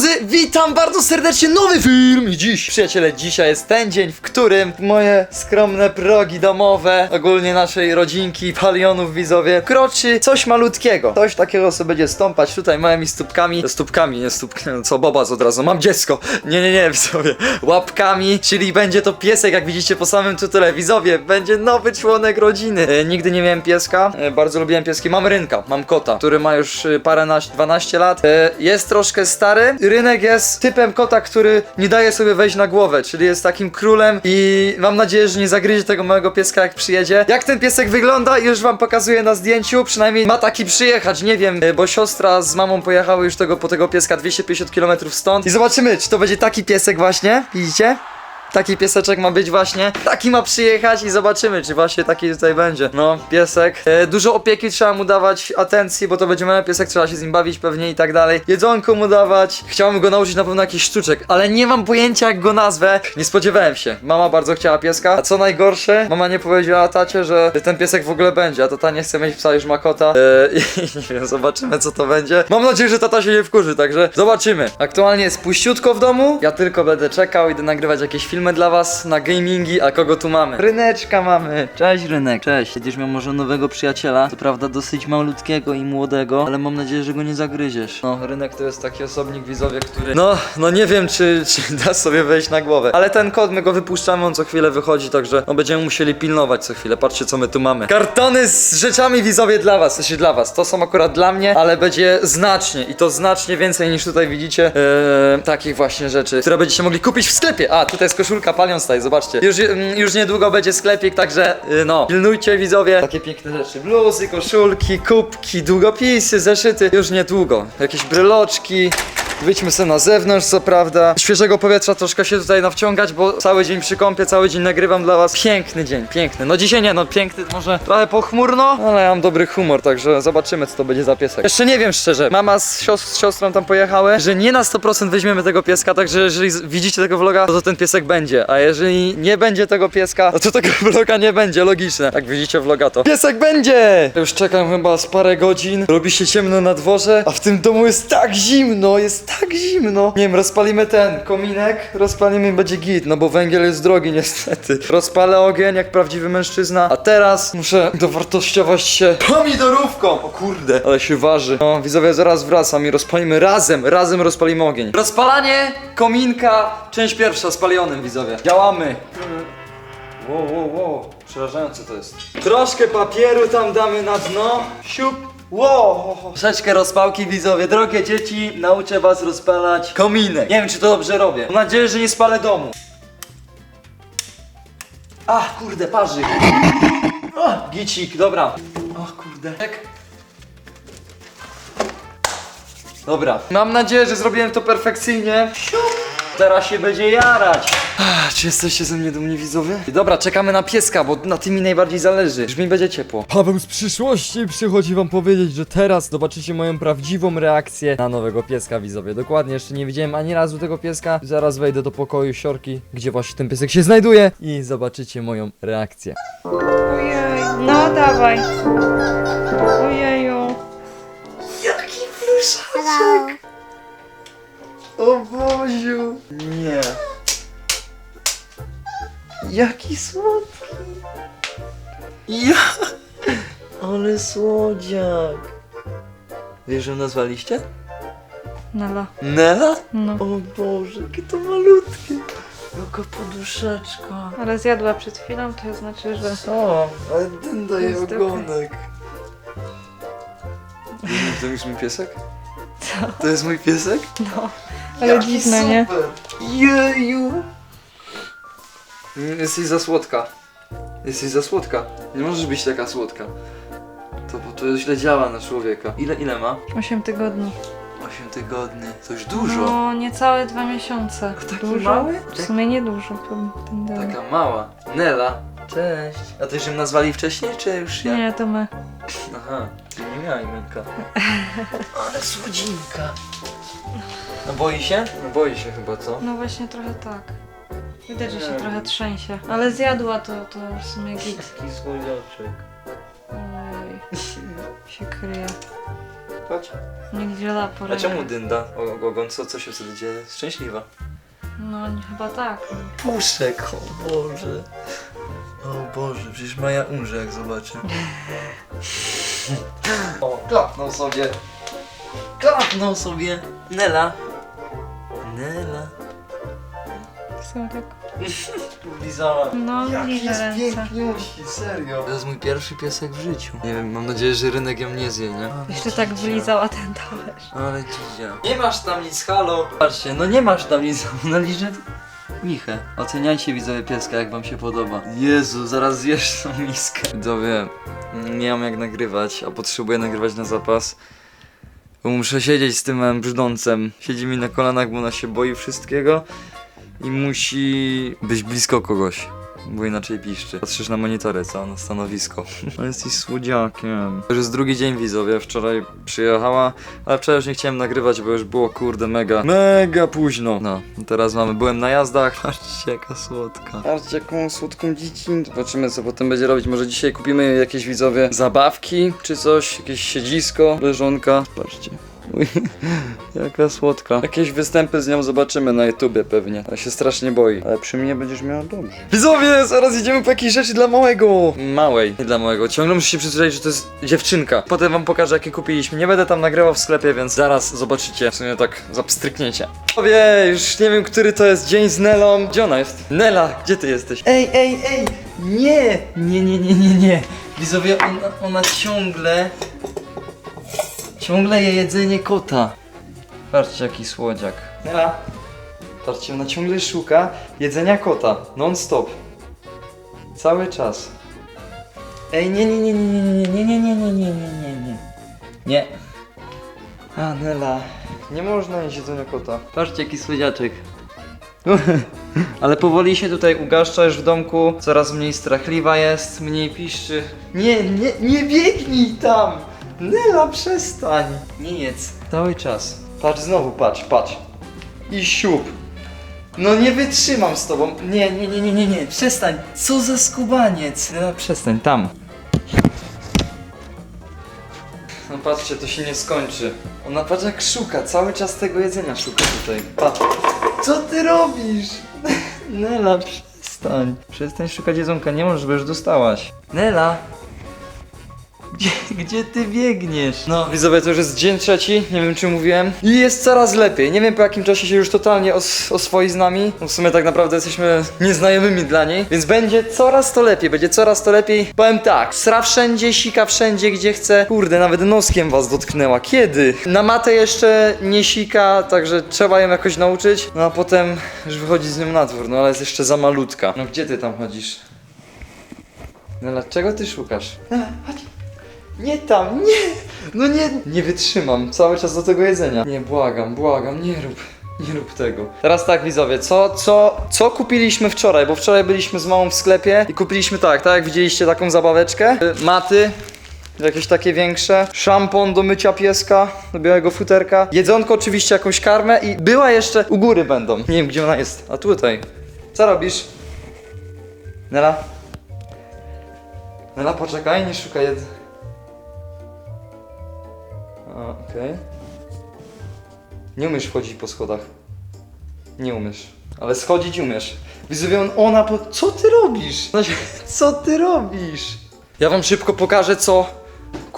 drodzy, witam bardzo serdecznie, nowy film. I dziś, przyjaciele, dzisiaj jest ten dzień, w którym moje skromne progi domowe, ogólnie naszej rodzinki, palionów widzowie, kroczy coś malutkiego, coś takiego, co będzie stąpać tutaj małymi stópkami, stópkami, nie stópkami, co bobas od razu, mam dziecko, nie, nie, nie, widzowie, łapkami, czyli będzie to piesek, jak widzicie po samym tytule, widzowie, będzie nowy członek rodziny, e, nigdy nie miałem pieska, e, bardzo lubiłem pieski, mam rynka, mam kota, który ma już e, paręnaście, 12 lat, e, jest troszkę stary, rynek jest typem kota, który nie daje sobie wejść na głowę, czyli jest takim królem i mam nadzieję, że nie zagryzie tego małego pieska jak przyjedzie. Jak ten piesek wygląda już wam pokazuję na zdjęciu, przynajmniej ma taki przyjechać, nie wiem, e, bo siostra z mamą pojechały już tego, po tego pieska 250 km stąd i zobaczymy, czy to będzie taki piesek właśnie, widzicie? Taki pieseczek ma być właśnie. Taki ma przyjechać i zobaczymy, czy właśnie taki tutaj będzie. No, piesek. E, dużo opieki trzeba mu dawać, atencji, bo to będzie mały piesek, trzeba się z nim bawić pewnie i tak dalej. Jedzonko mu dawać. Chciałbym go nauczyć na pewno jakiś sztuczek, ale nie mam pojęcia jak go nazwę. Nie spodziewałem się. Mama bardzo chciała pieska. A co najgorsze, mama nie powiedziała tacie, że ten piesek w ogóle będzie, a tata nie chce mieć psa, już ma kota. E, I nie wiem, zobaczymy co to będzie. Mam nadzieję, że tata się nie wkurzy, także zobaczymy. Aktualnie jest puściutko w domu. Ja tylko będę czekał, idę nagrywać jakieś filmy dla was na gamingi, a kogo tu mamy? Ryneczka mamy. Cześć Rynek. Cześć. Będziesz miał może nowego przyjaciela, to prawda dosyć malutkiego i młodego, ale mam nadzieję, że go nie zagryziesz. No, Rynek to jest taki osobnik widzowie, który... No, no nie wiem, czy, czy da sobie wejść na głowę. Ale ten kod, my go wypuszczamy, on co chwilę wychodzi, także no będziemy musieli pilnować co chwilę. Patrzcie, co my tu mamy. Kartony z rzeczami widzowie dla was, to się dla was. To są akurat dla mnie, ale będzie znacznie i to znacznie więcej niż tutaj widzicie eee, takich właśnie rzeczy, które będziecie mogli kupić w sklepie. A, tutaj jest koszulka Palion Style, zobaczcie. Już, mm, już niedługo będzie sklepik, także yy, no, pilnujcie widzowie. Takie piękne rzeczy. Bluzy, koszulki, kubki, długopisy, zeszyty. Już niedługo. Jakieś bryloczki. Wyjdźmy sobie na zewnątrz, co prawda. Świeżego powietrza troszkę się tutaj nawciągać, bo cały dzień przy kąpie, cały dzień nagrywam dla was. Piękny dzień, piękny. No dzisiaj nie, no piękny, może trochę pochmurno, ale ja mam dobry humor, także zobaczymy, co to będzie za piesek. Jeszcze nie wiem szczerze. Mama z, z siostrą tam pojechały, że nie na 100% weźmiemy tego pieska, także jeżeli widzicie tego vloga, to, to ten piesek będzie. A jeżeli nie będzie tego pieska, no to tego vloga nie będzie, logiczne. Jak widzicie vloga, to piesek będzie! Już czekam chyba z parę godzin, robi się ciemno na dworze, a w tym domu jest tak zimno, jest tak zimno. Nie wiem, rozpalimy ten kominek, rozpalimy będzie git, no bo węgiel jest drogi niestety. Rozpalę ogień jak prawdziwy mężczyzna, a teraz muszę dowartościować się pomidorówką. O kurde, ale się waży. No, widzowie, zaraz wracam i rozpalimy razem, razem rozpalimy ogień. Rozpalanie kominka, część pierwsza, spalionym widzowie. Działamy. Wow, wow, wow, przerażające to jest. Troszkę papieru tam damy na dno. Siup. Wow! Troszeczkę rozpałki widzowie. Drogie dzieci, nauczę was rozpalać kominek. Nie wiem, czy to dobrze robię. Mam nadzieję, że nie spalę domu. Ach, kurde, parzy. O, gicik, dobra. O, kurde. Tak. Dobra. Mam nadzieję, że zrobiłem to perfekcyjnie. Siup. Teraz się będzie jarać. Ach, czy jesteście ze mnie dumni widzowie? Dobra, czekamy na pieska, bo na tym mi najbardziej zależy. Już mi będzie ciepło. Paweł z przyszłości przychodzi wam powiedzieć, że teraz zobaczycie moją prawdziwą reakcję na nowego pieska widzowie. Dokładnie, jeszcze nie widziałem ani razu tego pieska. Zaraz wejdę do pokoju siorki, gdzie właśnie ten piesek się znajduje i zobaczycie moją reakcję. Ojej, no dawaj. Ojeju. Jaki pluszaczek! O Boziu! Nie. Jaki słodki! Ja! Ale słodziak! Wiesz, że ją nazwaliście? Nala. Nela? No. O Boże, jakie to malutkie! Jaka poduszeczka! Ale zjadła przed chwilą, to znaczy, że... O, ale ten daje Jest ogonek. To jest mój piesek? Co? To jest mój piesek? No. Ale Jaki dziwne, nie? super. Jeju! Mm, Jesteś za słodka. Jesteś za słodka. Nie możesz być taka słodka. To, to źle działa na człowieka. Ile, ile ma? 8 tygodni. 8 tygodni. To już dużo. No, niecałe dwa miesiące. Taki dużo? mały? W sumie niedużo. powiem, ten dalej. Taka mała. Nela. Cześć. A to już ją nazwali wcześniej, czy już ja? Nie, to my. Aha, czyli nie miała imienka. Ale słodzinka. No boi się? No boi się chyba, co? No właśnie trochę tak. Widać, że się Nie. trochę trzęsie. Ale zjadła to, to w sumie git. Taki słodziaczek. Ojej. Się kryje. płakać? Niech dziela po A czemu dynda? O, ogon, co, co się wtedy dzieje? Szczęśliwa. No nie- chyba tak. Puszek, o Boże. O Boże, przecież Maja umrze jak zobaczy. O, klapnął sobie. Klapnął sobie. Nela. Nela. Są tak. Lizała. No, Jaki liże jest ręce. serio. To jest mój pierwszy piesek w życiu. Nie wiem, mam nadzieję, że rynek ją nie zje, nie? Jeszcze tak wylizała ten talerz. Ale dzidzia. Nie masz tam nic, halo. Patrzcie, no nie masz tam nic, no liże Michę. Oceniajcie widzowie pieska, jak wam się podoba. Jezu, zaraz zjesz tą miskę. Widzowie, nie mam jak nagrywać, a potrzebuję nagrywać na zapas. Bo muszę siedzieć z tym małym brzdącem. Siedzi mi na kolanach, bo ona się boi wszystkiego. I musi być blisko kogoś. Bo inaczej piszczy. Patrzysz na monitory, co? Na stanowisko. No jesteś słodziakiem. To już jest drugi dzień widzowie. Wczoraj przyjechała, ale wczoraj już nie chciałem nagrywać, bo już było kurde mega, mega późno. No, teraz mamy, byłem na jazdach. Patrzcie jaka słodka. Patrzcie jaką słodką dzieci. Zobaczymy co potem będzie robić. Może dzisiaj kupimy jakieś widzowie zabawki, czy coś, jakieś siedzisko, leżonka. Patrzcie. Jaka słodka. Jakieś występy z nią zobaczymy na YouTubie pewnie. Ale się strasznie boi. Ale przy mnie będziesz miała dobrze. Widzowie, zaraz idziemy po jakieś rzeczy dla małego. Małej, nie dla małego. Ciągle muszę się przyzwyczaić, że to jest dziewczynka. Potem wam pokażę jakie kupiliśmy. Nie będę tam nagrywał w sklepie, więc zaraz zobaczycie. W sumie tak zapstryknięcie. Widzowie, już nie wiem, który to jest dzień z Nelą. Gdzie ona jest? Nela, gdzie ty jesteś? Ej, ej, ej! Nie! Nie, nie, nie, nie, nie. Ona, ona ciągle Ciągle je jedzenie kota. Patrzcie jaki słodziak. Nela. Patrzcie, ona ciągle szuka jedzenia kota. Non stop. Cały czas. Ej, nie, nie, nie, nie, nie, nie, nie, nie, nie, nie, nie, nie, nie. Nie. A, Nela. Nie można jeść jedzenia kota. Patrzcie jaki słodziaczek. Ale powoli się tutaj ugaszcza już w domku, coraz mniej strachliwa jest, mniej piszczy. Nie, nie, nie biegnij tam! Nela, przestań! Nie jedz. Cały czas. Patrz, znowu patrz, patrz. I siup. No nie wytrzymam z tobą. Nie, nie, nie, nie, nie, nie. Przestań. Co za skubaniec. Nela, przestań, tam. No patrzcie, to się nie skończy. Ona patrz jak szuka, cały czas tego jedzenia szuka tutaj. Patrz. Co ty robisz? Nela, przestań. Przestań szukać jedzonka, nie możesz, bo już dostałaś. Nela. Gdzie, gdzie ty biegniesz? No, widzowie, to już jest dzień trzeci, nie wiem czy mówiłem. I jest coraz lepiej. Nie wiem po jakim czasie się już totalnie os oswoi z nami. No w sumie tak naprawdę jesteśmy nieznajomymi dla niej. Więc będzie coraz to lepiej, będzie coraz to lepiej. Powiem tak, sra wszędzie, sika wszędzie, gdzie chce. Kurde, nawet noskiem was dotknęła. Kiedy? Na matę jeszcze nie sika, także trzeba ją jakoś nauczyć. No a potem już wychodzi z nią na dwór, no ale jest jeszcze za malutka. No gdzie ty tam chodzisz? No dlaczego ty szukasz? Nela, chodź. Nie tam, nie! No nie! Nie wytrzymam cały czas do tego jedzenia. Nie, błagam, błagam, nie rób. Nie rób tego. Teraz tak, widzowie, co, co, co kupiliśmy wczoraj? Bo wczoraj byliśmy z mamą w sklepie i kupiliśmy tak, tak jak widzieliście taką zabaweczkę. Y, Maty, jakieś takie większe. Szampon do mycia pieska, do białego futerka. Jedzonko oczywiście, jakąś karmę i była jeszcze, u góry będą. Nie wiem gdzie ona jest, a tutaj. Co robisz? Nela? Nela, poczekaj, nie szukaj jed... A, okej. Nie umiesz wchodzić po schodach. Nie umiesz. Ale schodzić umiesz. Widzowie, on, ona po... Co ty robisz? Co ty robisz? Ja wam szybko pokażę, co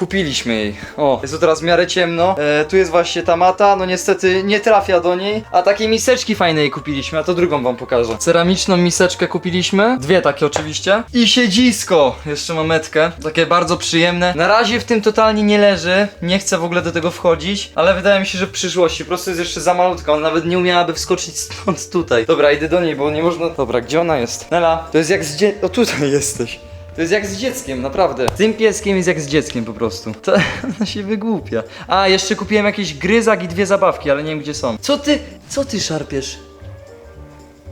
kupiliśmy jej. O, jest tu teraz w miarę ciemno. E, tu jest właśnie ta mata, no niestety nie trafia do niej. A takiej miseczki fajnej kupiliśmy, a to drugą wam pokażę. Ceramiczną miseczkę kupiliśmy. Dwie takie oczywiście. I siedzisko. Jeszcze mametkę. Takie bardzo przyjemne. Na razie w tym totalnie nie leży. Nie chcę w ogóle do tego wchodzić. Ale wydaje mi się, że w przyszłości. Po prostu jest jeszcze za malutka. Ona nawet nie umiałaby wskoczyć stąd tutaj. Dobra, idę do niej, bo nie można... Dobra, gdzie ona jest? Nela, to jest jak z dzie... O, tutaj jesteś. To jest jak z dzieckiem, naprawdę. Tym pieskiem jest jak z dzieckiem po prostu. To ona się wygłupia. A, jeszcze kupiłem jakiś gryzak i dwie zabawki, ale nie wiem gdzie są. Co ty, co ty szarpiesz?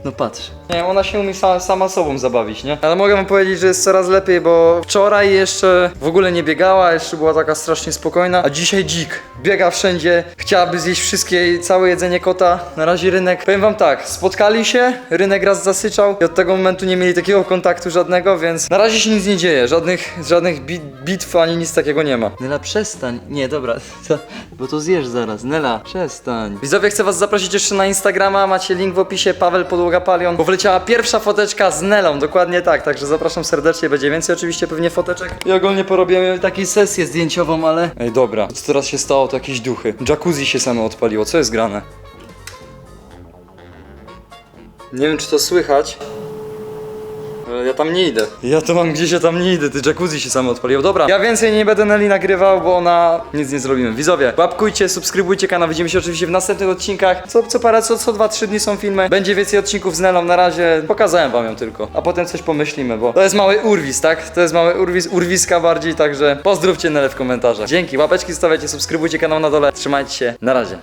No patrz. Nie wiem, ona się umie sama, sama sobą zabawić, nie? Ale mogę wam powiedzieć, że jest coraz lepiej, bo wczoraj jeszcze w ogóle nie biegała, jeszcze była taka strasznie spokojna, a dzisiaj dzik. Biega wszędzie, chciałaby zjeść wszystkie, całe jedzenie kota. Na razie rynek, powiem wam tak, spotkali się, rynek raz zasyczał i od tego momentu nie mieli takiego kontaktu żadnego, więc na razie się nic nie dzieje, żadnych, żadnych bit, bitw ani nic takiego nie ma. Nela, przestań. Nie, dobra, to, bo to zjesz zaraz. Nela, przestań. Widzowie, chcę was zaprosić jeszcze na Instagrama, macie link w opisie, Paweł Podłoga Palion, bo wleciała pierwsza foteczka z Nelą, dokładnie tak, także zapraszam serdecznie, będzie więcej oczywiście pewnie foteczek. I ogólnie porobimy taką sesję zdjęciową, ale... Ej, dobra, co teraz się stało, to jakieś duchy. Jacuzzi się samo odpaliło, co jest grane? Nie wiem, czy to słychać. Ale ja tam nie idę. Ja to mam gdzieś, ja tam nie idę, ty jacuzzi się samo odpaliło. Dobra, ja więcej nie będę Neli nagrywał, bo ona nic nie zrobimy. Widzowie, łapkujcie, subskrybujcie kanał, widzimy się oczywiście w następnych odcinkach. Co, co parę, co, co 2-3 dni są filmy. Będzie więcej odcinków z Nelą na razie. Pokazałem wam ją tylko, a potem coś pomyślimy, bo to jest mały urwis, tak? To jest mały urwis, urwiska bardziej, także pozdrówcie Nelę w komentarzach. Dzięki, łapeczki stawiajcie, subskrybujcie kanał na dole. Trzymajcie się, na razie.